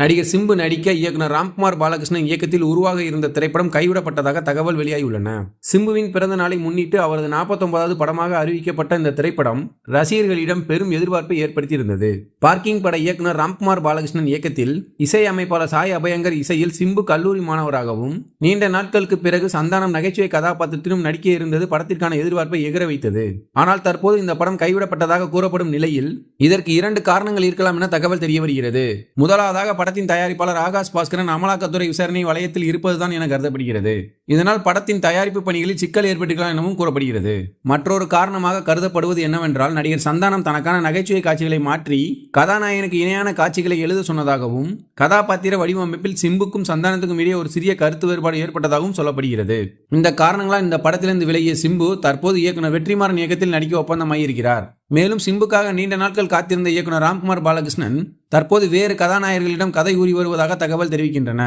நடிகர் சிம்பு நடிக்க இயக்குனர் ராம்குமார் பாலகிருஷ்ணன் இயக்கத்தில் உருவாக இருந்த திரைப்படம் கைவிடப்பட்டதாக தகவல் வெளியாகியுள்ளன. சிம்புவின் பிறந்த நாளை முன்னிட்டு அவரது நாற்பத்தொன்பதாவது படமாக அறிவிக்கப்பட்ட இந்த திரைப்படம் ரசிகர்களிடம் பெரும் எதிர்பார்ப்பை ஏற்படுத்தியிருந்தது. பார்க்கிங் பட இயக்குனர் ராம்குமார் பாலகிருஷ்ணன் இயக்கத்தில் இசை அமைப்பாளர் சாய் அபயங்கர் இசையில் சிம்பு கல்லூரி மாணவராகவும் நீண்ட நாட்களுக்கு பிறகு சந்தானம் நகைச்சுவை கதாபாத்திரத்திலும் நடிக்க இருந்தது படத்திற்கான எதிர்பார்ப்பை எகிர வைத்தது. ஆனால் தற்போது இந்த படம் கைவிடப்பட்டதாக கூறப்படும் நிலையில் இதற்கு இரண்டு காரணங்கள் இருக்கலாம் என தகவல் தெரிய வருகிறது. முதலாவதாக படத்தின் தயாரிப்பாளர் ஆகாஷ் பாஸ்கரன் அமலாக்கத்துறை விசாரணை வளையத்தில் இருப்பதுதான் என கருதப்படுகிறது. இதனால் படத்தின் தயாரிப்பு பணிகளில் சிக்கல் ஏற்பட்டிருக்கலாம் எனவும் கூறப்படுகிறது. மற்றொரு காரணமாக கருதப்படுவது என்னவென்றால் நடிகர் சந்தானம் தனக்கான நகைச்சுவை காட்சிகளை மாற்றி கதாநாயகனுக்கு இணையான காட்சிகளை எழுத சொன்னதாகவும் கதாபாத்திர வடிவமைப்பில் சிம்புக்கும் சந்தானத்துக்கும் இடையே ஒரு சிறிய கருத்து வேறுபாடு ஏற்பட்டதாகவும் சொல்லப்படுகிறது. இந்த காரணங்களால் இந்த படத்திலிருந்து விலகிய சிம்பு தற்போது இயக்குனர் வெற்றிமாறன் இயக்கத்தில் நடிக்க ஒப்பந்தமாகியிருக்கிறார் மேலும் சிம்புக்காக நீண்ட நாட்கள் காத்திருந்த இயக்குனர் ராம்குமார் பாலகிருஷ்ணன் தற்போது வேறு கதாநாயகர்களிடம் கதை கூறி வருவதாக தகவல் தெரிவிக்கின்றன.